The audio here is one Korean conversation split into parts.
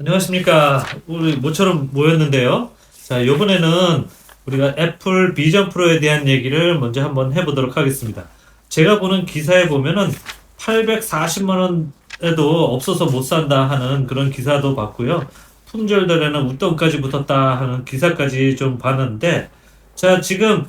안녕하십니까. 우리 모처럼 모였는데요. 자, 이번에는 우리가 애플 비전 프로에 대한 얘기를 먼저 한번 해보도록 하겠습니다. 제가 보는 기사에 보면은 840만 원에도 없어서 못 산다 하는 그런 기사도 봤고요. 품절들에는 웃돈까지 붙었다 하는 기사까지 좀 봤는데, 자, 지금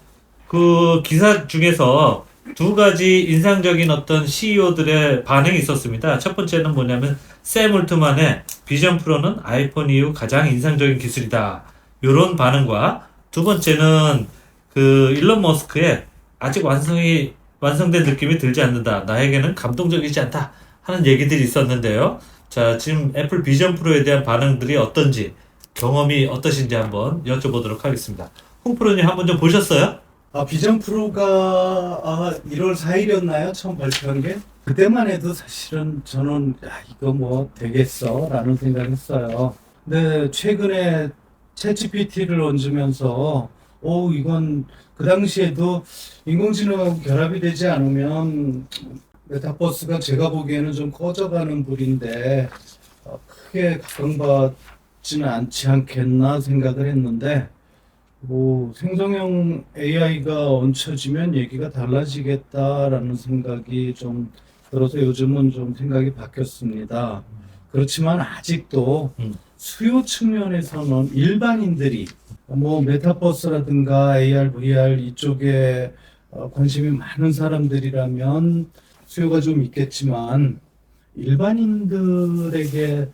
그 기사 중에서 두 가지 인상적인 어떤 CEO들의 반응이 있었습니다. 첫 번째는 뭐냐면, 샘 울트만의 비전 프로는 아이폰 이후 가장 인상적인 기술이다. 요런 반응과 두 번째는 그 일론 머스크의 아직 완성이 완성된 느낌이 들지 않는다. 나에게는 감동적이지 않다. 하는 얘기들이 있었는데요. 자, 지금 애플 비전 프로에 대한 반응들이 어떤지 경험이 어떠신지 한번 여쭤보도록 하겠습니다. 홍 프로님 한번 좀 보셨어요? 아, 비전 프로가 아, 1월 4일이었나요? 처음 발표한 게? 그때만 해도 사실은 저는 야, 이거 뭐 되겠어? 라는 생각했어요. 근데 최근에 챗GPT를 얹으면서 오, 이건 그 당시에도 인공지능하고 결합이 되지 않으면 메타버스가 제가 보기에는 좀 커져가는 불인데 어, 크게 각광받지는 않지 않겠나 생각을 했는데 뭐 생성형 AI가 얹혀지면 얘기가 달라지겠다라는 생각이 좀 들어서 요즘은 좀 생각이 바뀌었습니다. 그렇지만 아직도 음. 수요 측면에서는 일반인들이 뭐 메타버스라든가 AR, VR 이쪽에 어, 관심이 많은 사람들이라면 수요가 좀 있겠지만 일반인들에게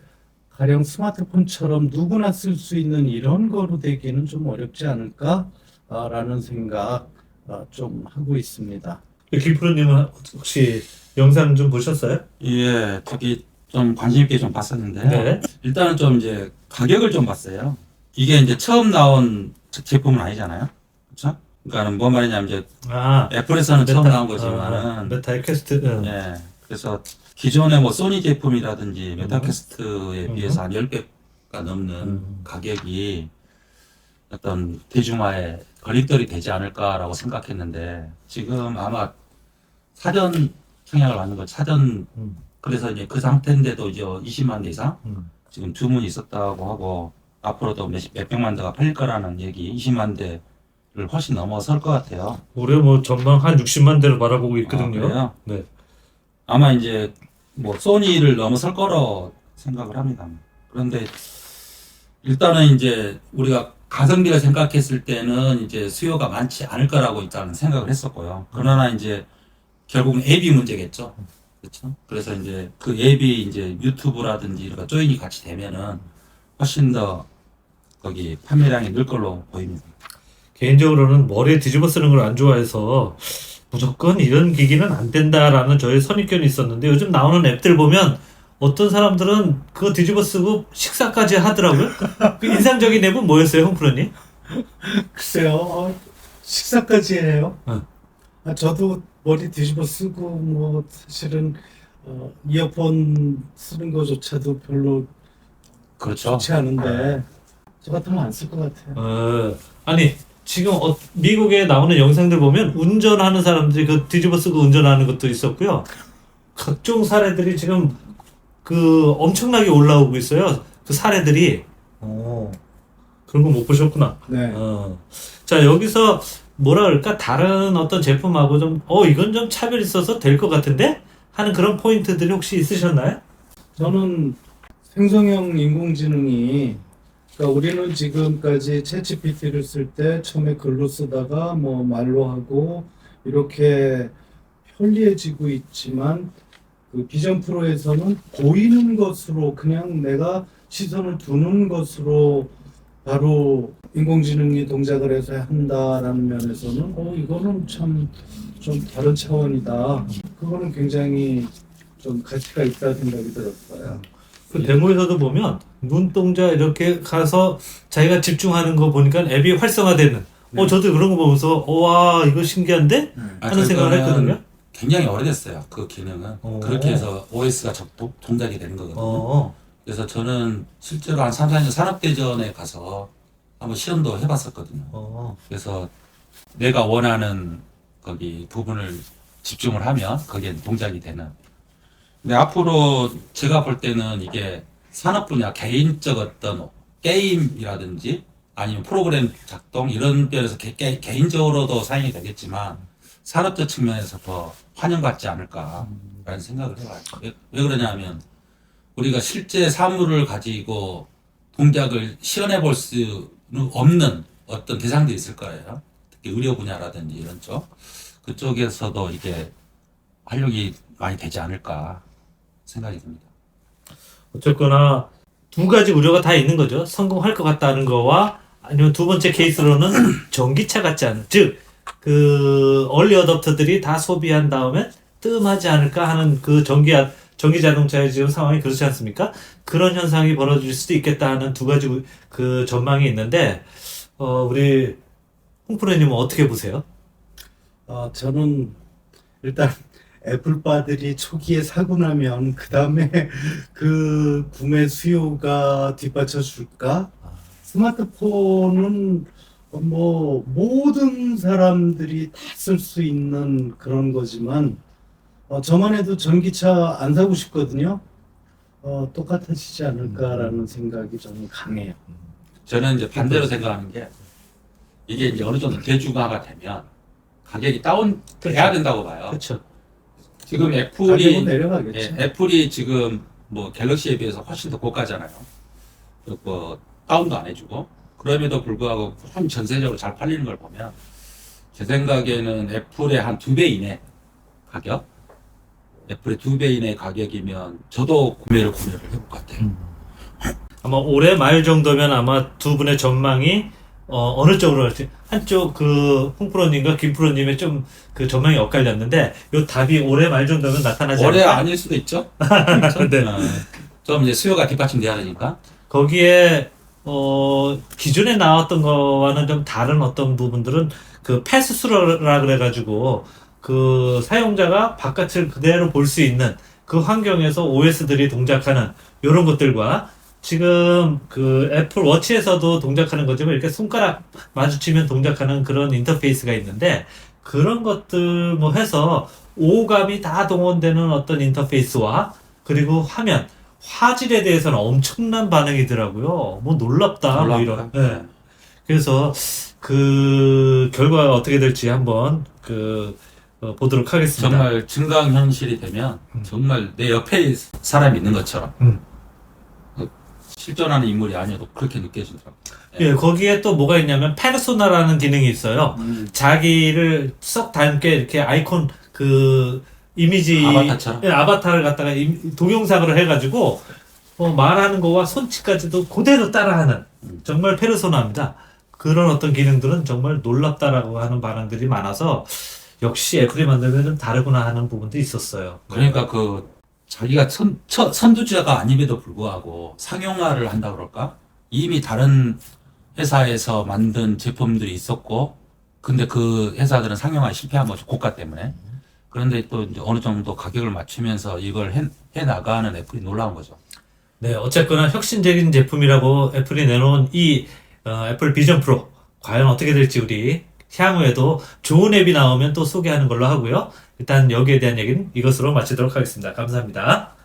가령 스마트폰처럼 누구나 쓸 수 있는 이런 거로 되기는 좀 어렵지 않을까라는 생각 어, 좀 하고 있습니다. 김 프로님은 혹시 영상 좀 보셨어요? 예, 특히 좀 관심 있게 좀 봤었는데요. 네. 일단은 좀 이제 가격을 좀 봤어요. 이게 이제 처음 나온 제- 제품은 아니잖아요. 그렇죠? 그러니까는 뭔 말이냐면 이제 아, 애플에서는 처음 나온 아, 거지만은 메타 퀘스트. 응. 예. 그래서 기존의 뭐 소니 제품이라든지 메타캐스트에 음. 비해서 한 10배가 넘는 음. 가격이 어떤 대중화에 걸림돌이 되지 않을까라고 생각했는데 지금 아마 사전 청약을 받는 거 사전 음. 그래서 이제 그 상태인데도 이제 20만 대 이상 음. 지금 주문이 있었다고 하고 앞으로도 몇, 몇백만 대가 팔릴 거라는 얘기 20만 대를 훨씬 넘어설 것 같아요. 올해 뭐 전망 한 60만 대를 바라보고 아, 있거든요. 그래요? 네. 아마 이제 뭐 소니를 넘어설 거로 생각을 합니다. 그런데 일단은 이제 우리가 가성비를 생각했을 때는 이제 수요가 많지 않을 거라고 일단은 생각을 했었고요. 그러나 이제 결국은 앱이 문제겠죠. 그렇죠? 그래서 이제 그 앱이 이제 유튜브라든지 이런 거 조인이 같이 되면은 훨씬 더 거기 판매량이 늘 걸로 보입니다. 개인적으로는 머리에 뒤집어 쓰는 걸 안 좋아해서 무조건 이런 기기는 안 된다라는 저의 선입견이 있었는데 요즘 나오는 앱들 보면 어떤 사람들은 그거 뒤집어 쓰고 식사까지 하더라고요. 그 인상적인 앱은 뭐였어요, 홍프로님? 글쎄요, 어, 식사까지 해요. 응. 아, 저도 머리 뒤집어 쓰고 뭐 사실은 어, 이어폰 쓰는 거조차도 별로 그렇죠. 좋지 않은데 저 같으면 안 쓸 것 같아요. 어, 아니 지금 어, 미국에 나오는 영상들 보면 운전하는 사람들이 그 뒤집어 쓰고 운전하는 것도 있었고요. 각종 사례들이 지금 그 엄청나게 올라오고 있어요. 그 사례들이. 어, 그런 거 못 보셨구나. 네. 어. 자, 여기서 뭐라 그럴까? 다른 어떤 제품하고 좀, 어, 이건 좀 차별 있어서 될 것 같은데? 하는 그런 포인트들이 혹시 있으셨나요? 저는 생성형 인공지능이 그러니까 우리는 지금까지 챗GPT를 쓸 때 처음에 글로 쓰다가 뭐 말로 하고 이렇게 편리해지고 있지만 그 비전 프로에서는 보이는 것으로 그냥 내가 시선을 두는 것으로 바로 인공지능이 동작을 해서 한다라는 면에서는 어 이거는 참 좀 다른 차원이다. 그거는 굉장히 좀 가치가 있다 생각이 들었어요. 그 데모에서도 보면 눈동자 이렇게 가서 자기가 집중하는 거 보니까 앱이 활성화되는. 어, 저도 그런 거 보면서, 어, 와, 이거 신기한데? 하는 생각을 그거는 했거든요. 굉장히 오래됐어요. 그 기능은. 어. 그렇게 해서 OS가 적, 도- 동작이 되는 거거든요. 어, 그래서 저는 실제로 한 3, 4년 산업대전에 가서 한번 시험도 해봤었거든요. 어. 그래서 내가 원하는 거기 부분을 집중을 하면 거기에 동작이 되는. 근데 앞으로 제가 볼 때는 이게 산업 분야 개인적 어떤 게임이라든지 아니면 프로그램 작동 이런 면에서 개, 개, 개인적으로도 사용이 되겠지만 산업적 측면에서 더 환영받지 않을까라는 생각을 해봐요. 왜, 왜 그러냐면 우리가 실제 사물을 가지고 동작을 시연해 볼 수는 없는 어떤 대상들이 있을 거예요. 특히 의료 분야라든지 이런 쪽 그쪽에서도 이게 활용이 많이 되지 않을까 생각이 듭니다. 어쨌거나 두 가지 우려가 다 있는 거죠. 성공할 것 같다는 거와 아니면 두 번째 케이스로는 전기차 같지 않은 즉그 얼리 어답터들이 다 소비한 다음에 뜸하지 않을까 하는 그 전기 전기 자동차의 지금 상황이 그렇지 않습니까? 그런 현상이 벌어질 수도 있겠다 하는 두 가지 우- 그 전망이 있는데 어 우리 홍프로님은 어떻게 보세요? 어, 저는 일단 애플바들이 초기에 사고 나면 그 다음에 그 구매 수요가 뒷받쳐 줄까? 스마트폰은 뭐 모든 사람들이 다 쓸 수 있는 그런 거지만 어, 저만 해도 전기차 안 사고 싶거든요. 어, 똑같아지지 않을까라는 생각이 저는 강해요. 저는 이제 반대로 생각하는 게 이게 이제 어느 정도 대중화가 되면 가격이 다운 돼야 된다고 봐요. 그렇죠. 지금 애플이 내려가겠죠. 예, 애플이 지금 뭐 갤럭시에 비해서 훨씬 더 고가잖아요. 뭐 다운도 안 해주고 그럼에도 불구하고 참 전세적으로 잘 팔리는 걸 보면 제 생각에는 애플의 한 두 배 이내 가격, 애플의 두 배 이내 가격이면 저도 구매를 구매를 해볼 것 같아요. 아마 올해 말 정도면 아마 두 분의 전망이 어, 어느 쪽으로 갈지 한쪽 그 홍프로님과 김프로님의 좀 그 전망이 엇갈렸는데 요 답이 올해 말 정도면 나타나지 올해 않을까? 아닐 수도 있죠. 네. 어, 좀 이제 수요가 뒷받침돼야 되니까. 거기에 어 기존에 나왔던 거와는 좀 다른 어떤 부분들은 그 패스스루라 그래가지고 그 사용자가 바깥을 그대로 볼 수 있는 그 환경에서 OS들이 동작하는 이런 것들과 지금 그 애플 워치에서도 동작하는 거지만 이렇게 손가락 마주치면 동작하는 그런 인터페이스가 있는데 그런 것들 뭐 해서 오감이 다 동원되는 어떤 인터페이스와 그리고 화면 화질에 대해서는 엄청난 반응이더라고요. 뭐 놀랍다 뭐 이런. 놀랍다. 예. 그래서 그 결과가 어떻게 될지 한번 그 어, 보도록 하겠습니다. 정말 증강 현실이 되면 음. 정말 내 옆에 사람이 있는 것처럼 음. 어, 실존하는 인물이 아니어도 그렇게 느껴지더라고요. 예, 거기에 또 뭐가 있냐면 페르소나라는 기능이 있어요. 음, 자기를 썩 닮게 이렇게 아이콘 그 이미지 아바타처럼? 예, 아바타를 갖다가 임- 동영상으로 해가지고 어, 말하는 거와 손짓까지도 그대로 따라하는 음. 정말 페르소나입니다. 그런 어떤 기능들은 정말 놀랍다라고 하는 반응들이 많아서 역시 애플이 만들면 좀 다르구나 하는 부분도 있었어요. 그러니까 그 자기가 선, 처- 선두주자가 아님에도 불구하고 상용화를 한다 그럴까? 이미 다른 회사에서 만든 제품들이 있었고, 근데 그 회사들은 상용화에 실패한 거죠. 고가 때문에. 그런데 또 이제 어느 정도 가격을 맞추면서 이걸 해, 해 나가는 애플이 놀라운 거죠. 네, 어쨌거나 혁신적인 제품이라고 애플이 내놓은 이 어, 애플 비전 프로 과연 어떻게 될지 우리 향후에도 좋은 앱이 나오면 또 소개하는 걸로 하고요. 일단 여기에 대한 얘기는 이것으로 마치도록 하겠습니다. 감사합니다.